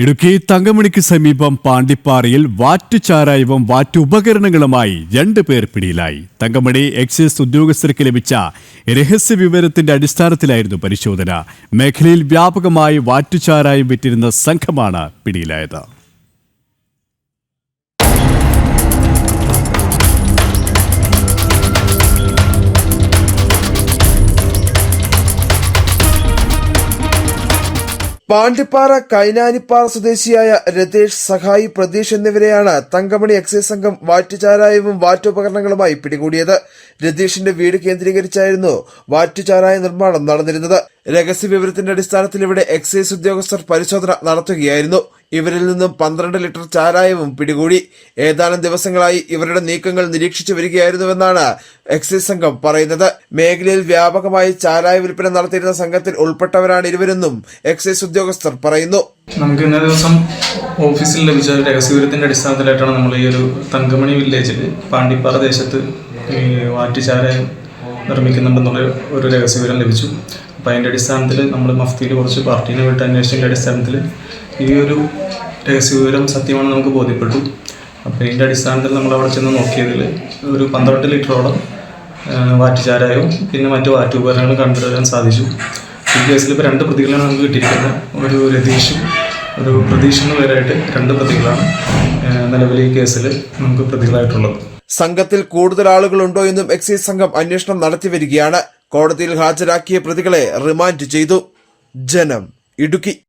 ഇടുക്കി തങ്കമണിക്ക് സമീപം പാണ്ടിപ്പാറയിൽ വാറ്റുചാരായവും വാറ്റുപകരണങ്ങളുമായി രണ്ടു പേർ പിടിയിലായി. തങ്കമണി എക്സൈസ് ഉദ്യോഗസ്ഥർക്ക് ലഭിച്ച രഹസ്യ വിവരത്തിന്റെ അടിസ്ഥാനത്തിലായിരുന്നു പരിശോധന. മേഖലയിൽ വ്യാപകമായി വാറ്റുചാരായം വിറ്റിരുന്ന സംഘമാണ് പിടിയിലായത്. പാണ്ടിപ്പാറ കൈനാനിപ്പാറ സ്വദേശിയായ രതേഷ് സഹായി പ്രതീഷ് എന്നിവരെയാണ് തങ്കമണി എക്സൈസ് സംഘം വാറ്റുചാരായവും വാറ്റുപകരണങ്ങളുമായി പിടികൂടിയത്. രതീഷിന്റെ വീട് കേന്ദ്രീകരിച്ചായിരുന്നു വാറ്റുചാരായ നിർമ്മാണം നടന്നിരുന്നത്. രഹസ്യ വിവരത്തിന്റെ അടിസ്ഥാനത്തിൽ ഇവിടെ എക്സൈസ് ഉദ്യോഗസ്ഥർ പരിശോധന നടത്തുകയായിരുന്നു. ഇവരിൽ നിന്നും പന്ത്രണ്ട് ലിറ്റർ ചാരായവും പിടികൂടി ഏതാനും ദിവസങ്ങളായി ഇവരുടെ നീക്കങ്ങൾ നിരീക്ഷിച്ചു വരികയായിരുന്നുവെന്നാണ് എക്സൈസ് സംഘം പറയുന്നത്. മേഖലയിൽ വ്യാപകമായി ചാരായ വിൽപ്പന നടത്തിയിരുന്ന സംഘത്തിൽ ഉൾപ്പെട്ടവരാണ് ഇരുവരെന്നും എക്സൈസ് ഉദ്യോഗസ്ഥർ പറയുന്നു. നമുക്ക് ഇന്നേ ദിവസം ഓഫീസിൽ ലഭിച്ച ഒരു രഹസ്യവിവരത്തിന്റെ അടിസ്ഥാനത്തിലായിട്ടാണ് നമ്മൾ ഈ ഒരു തങ്കമണി വില്ലേജിൽ പാണ്ടിപ്പാറ ദേശത്ത് വാറ്റുചാരായം നിർമ്മിക്കുന്നുണ്ടെന്നുള്ള ഒരു രഹസ്യവിവരം ലഭിച്ചു. അപ്പോൾ അതിന്റെ അടിസ്ഥാനത്തിൽ നമ്മൾ മഫ്തിയിൽ കുറച്ച് പാർട്ടീനെ വിട്ട് അന്വേഷിച്ചതിന്റെ അടിസ്ഥാനത്തിൽ ഈ ഒരു രഹസ്യവിവരം സത്യമാണ് നമുക്ക് ബോധ്യപ്പെട്ടു. അപ്പോൾ ഇതിന്റെ അടിസ്ഥാനത്തിൽ നമ്മൾ അവിടെ ചെന്ന് നോക്കിയതിൽ ഒരു പന്ത്രണ്ട് ലിറ്ററോളം വാറ്റുചാരായവും പിന്നെ മറ്റു വാറ്റുപകരണങ്ങളും കണ്ടുവരാൻ സാധിച്ചു. ഈ കേസിൽ ഇപ്പോൾ രണ്ട് പ്രതികളാണ് നമുക്ക് കിട്ടിയിരിക്കുന്നത്. ഒരു രതീഷും ഒരു എന്ന പേരായിട്ട് രണ്ട് പ്രതികളാണ് നിലവിൽ ഈ കേസിൽ നമുക്ക് പ്രതികളായിട്ടുള്ളത്. സംഘത്തിൽ കൂടുതൽ ആളുകളുണ്ടോ എന്നും എക്സൈസ് സംഘം അന്വേഷണം നടത്തി വരികയാണ്. കോടതിയിൽ ഹാജരാക്കിയ പ്രതികളെ റിമാൻഡ് ചെയ്തു. ജനം ഇടുക്കി.